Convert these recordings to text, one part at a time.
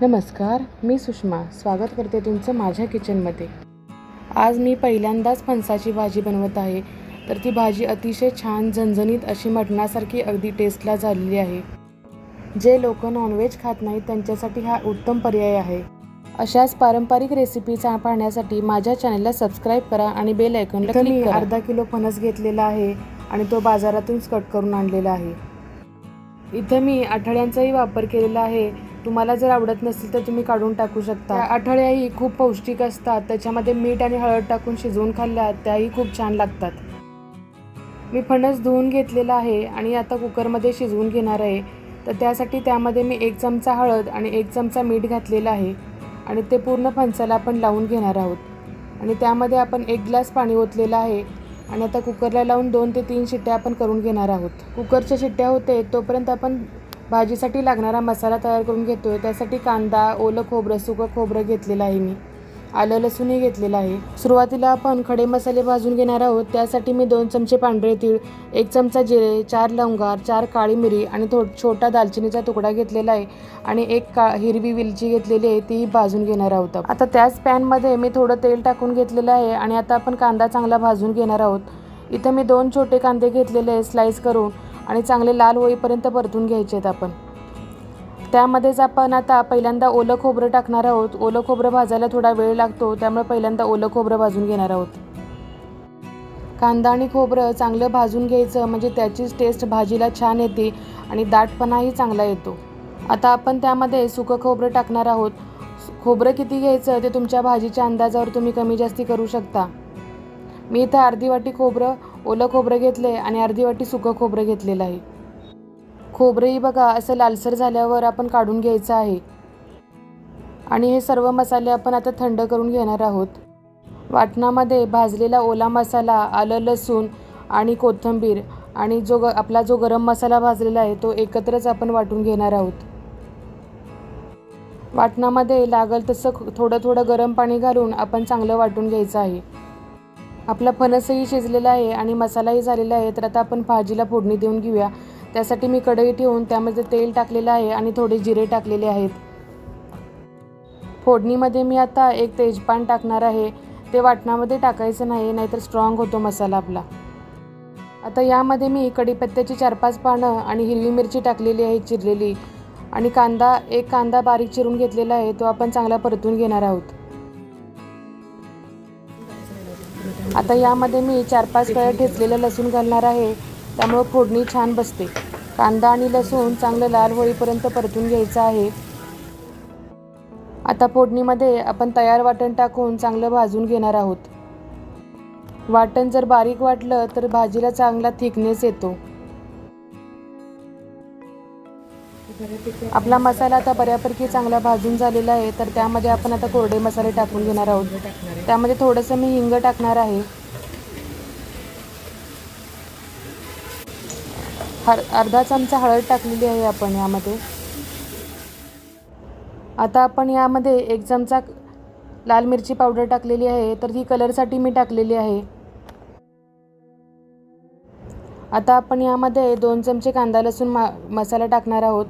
नमस्कार मी सुषमा. स्वागत करते तुमचं माझ्या किचनमध्ये. आज मी पहिल्यांदाच फणसाची भाजी बनवत आहे तर ती भाजी अतिशय छान झणझणीत अशी मटणासारखी अगदी टेस्टला झालेली आहे. जे लोक नॉनव्हेज खात नाहीत त्यांच्यासाठी हा उत्तम पर्याय आहे. अशाच पारंपरिक रेसिपी चा- पाहण्यासाठी माझ्या चॅनलला सबस्क्राईब करा आणि बेल आयकॉनला इथं मी क्लिक करा. अर्धा किलो फणस घेतलेला आहे आणि तो बाजारातूनच कट करून आणलेला आहे. इथं मी आठवड्यांचाही वापर केलेला आहे. तुम्हाला जर आवडत नसेल तर तुम्ही काढून टाकू शकता. आठळ्याही खूप पौष्टिक असतात. त्याच्यामध्ये मीठ आणि हळद टाकून शिजवून खाल्ल्या त्याही खूप छान लागतात. मी फणस धुवून घेतलेला आहे आणि आता कुकरमध्ये शिजवून घेणार आहे. तर त्यासाठी त्यामध्ये मी एक चमचा हळद आणि एक चमचा मीठ घातलेलं आहे आणि ते पूर्ण फणसाला आपण लावून घेणार आहोत. आणि त्यामध्ये आपण एक ग्लास पाणी ओतलेलं आहे आणि आता कुकरला लावून दोन ते तीन शिट्ट्या आपण करून घेणार आहोत. कुकरच्या शिट्ट्या होते तोपर्यंत आपण भाजीसाठी लागणारा मसाला तयार करून घेतो आहे त्यासाठी कांदा ओलं खोबरं सुकं खोबरं घेतलेलं आहे मी. आलं लसूणही घेतलेलं आहे. सुरुवातीला आपण खडे मसाले भाजून घेणार आहोत. त्यासाठी मी दोन चमचे पांढरे तीळ एक चमचा जिरे चार लवंगा चार काळी मिरी आणि थो छोटा दालचिनीचा तुकडा घेतलेला आहे आणि एक का हिरवी विलची घेतलेली आहे तीही भाजून घेणार आहोत आता त्याच पॅनमध्ये मी थोडं तेल टाकून घेतलेलं आहे आणि आता आपण कांदा चांगला भाजून घेणार आहोत. इथं मी दोन छोटे कांदे घेतलेले आहे स्लाईस करून. आणि चांगले लाल होईपर्यंत परतून घ्यायचे आहेत आपण त्यामध्येच आपण आता पहिल्यांदा ओलं खोबरं टाकणार आहोत. ओलं खोबरं भाजायला थोडा वेळ लागतो त्यामुळे पहिल्यांदा ओलं खोबरं भाजून घेणार आहोत. कांदा आणि खोबरं चांगलं भाजून घ्यायचं म्हणजे त्याचीच टेस्ट भाजीला छान येते आणि दाटपणाही चांगला येतो. आता आपण त्यामध्ये सुकं खोबरं टाकणार आहोत. खोबरं किती घ्यायचं ते तुमच्या भाजीच्या अंदाजावर तुम्ही कमी जास्ती करू शकता. मी इथं अर्धी वाटी खोबरं ओलं खोबरं घेतलं आहे आणि अर्धी वाटी सुकं खोबरं घेतलेलं आहे. खोबरंही बघा असं लालसर झाल्यावर आपण काढून घ्यायचं आहे. आणि हे सर्व मसाले आपण आता थंड करून घेणार आहोत. वाटणामध्ये भाजलेला ओला मसाला आलं लसूण आणि कोथिंबीर आणि जो ग आपला जो गरम मसाला भाजलेला आहे तो एकत्रच आपण वाटून घेणार आहोत. वाटणामध्ये लागल तसं थोडं थोडं गरम पाणी घालून आपण चांगलं वाटून घ्यायचं आहे. आपला फणसही शिजलेला आहे आणि मसालाही झालेला आहे तर आता आपण भाजीला फोडणी देऊन घेऊया. त्यासाठी मी कढई ठेवून त्यामध्ये तेल टाकलेलं आहे आणि थोडे जिरे टाकलेले आहेत. फोडणीमध्ये मी आता एक तेजपान टाकणार आहे. ते वाटणामध्ये टाकायचं नाही नाहीतर स्ट्रॉंग होतो मसाला आपला. आता यामध्ये मी कढीपत्त्याची चार पाच पानं आणि हिरवी मिरची टाकलेली आहे चिरलेली. आणि कांदा एक कांदा बारीक चिरून घेतलेला आहे तो आपण चांगला परतून घेणार आहोत. आता यामध्ये मी चार पाच वेळा ठेचलेलं लसूण घालणार आहे. त्यामुळं फोडणी छान बसते. कांदा आणि लसूण चांगलं लाल होळीपर्यंत परतून घ्यायचं आहे. आता फोडणीमध्ये आपण तयार वाटण टाकून चांगलं भाजून घेणार आहोत. वाटण जर बारीक वाटलं तर भाजीला चांगला थिकनेस येतो. आपला मसाला आता बऱ्यापैकी चांगला भाजून झालेला आहे तर त्यामध्ये आपण आता कोरडे मसाले टाकून घेणार आहोत. त्यामध्ये थोडंसं मी हिंग टाकणार आहे. हर अर्धा चमचा हळद टाकलेली आहे आपण यामध्ये. आता आपण यामध्ये एक चमचा लाल मिरची पावडर टाकलेली आहे तर ही कलरसाठी मी टाकलेली आहे. आता आपण यामध्ये दोन चमचे कांदा लसूण मा मसाला टाकणार आहोत.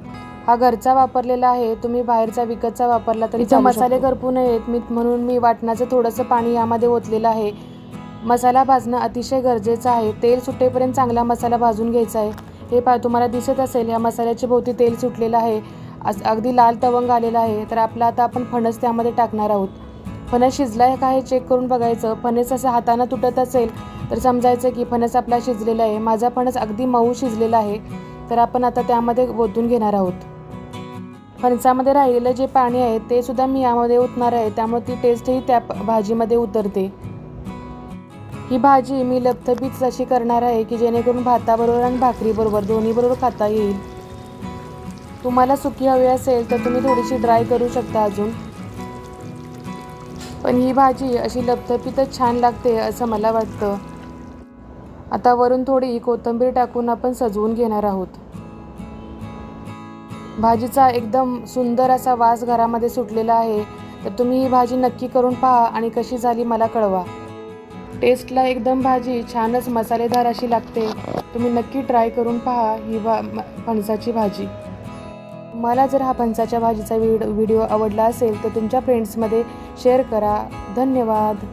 हा घरचा वापरलेला आहे. तुम्ही बाहेरचा विकतचा वापरला तरी मसाले. करपू नयेत. मी म्हणून मी वाटणाचं थोडंसं पाणी यामध्ये ओतलेलं आहे. मसाला भाजणं अतिशय गरजेचं आहे. तेल सुटेपर्यंत चांगला मसाला भाजून घ्यायचा आहे. हे पा तुम्हाला दिसत असेल या मसाल्याच्या भोवती तेल सुटलेलं आहे. अस- अगदी लाल तवंग आलेला आहे. तर आपला आता आपण फणस त्यामध्ये टाकणार आहोत. फणस शिजला आहे का हे चेक करून बघायचं. फणस असं हातानं तुटत असेल तर समजायचं की फणस आपला शिजलेला आहे. माझा फणस अगदी मऊ शिजलेला आहे. तर आपण आता त्यामध्ये ओतून घेणार आहोत. फणसामध्ये राहिलेलं जे पाणी आहे ते सुद्धा मी यामध्ये ओतणार आहे. त्यामुळे ती टेस्टही त्या भाजीमध्ये उतरते. ही भाजी मी लपथपीत अशी करणार आहे की जेणेकरून भाताबरोबर आणि भाकरीबरोबर दोन्हीबरोबर खाता येईल. तुम्हाला सुकी हवी असेल तर तुम्ही थोडीशी ड्राय करू शकता अजून. पण ही भाजी अशी लपथपीतच छान लागते असं मला वाटतं. आता वरून थोडी कोथिंबीर टाकून आपण सजवून घेणार आहोत. भाजीचा एकदम सुंदर असा वास घरामध्ये सुटलेला आहे. तर तुम्ही ही भाजी नक्की करून पहा आणि कशी झाली मला कळवा. टेस्टला एकदम भाजी छानच मसालेदार अशी लागते. तुम्ही नक्की ट्राय करून पहा ही भा फणसाची भाजी. मला जर हा फणसाच्या भाजीचा व्हिड व्हिडिओ आवडला असेल तर तुमच्या फ्रेंड्समध्ये शेअर करा. धन्यवाद.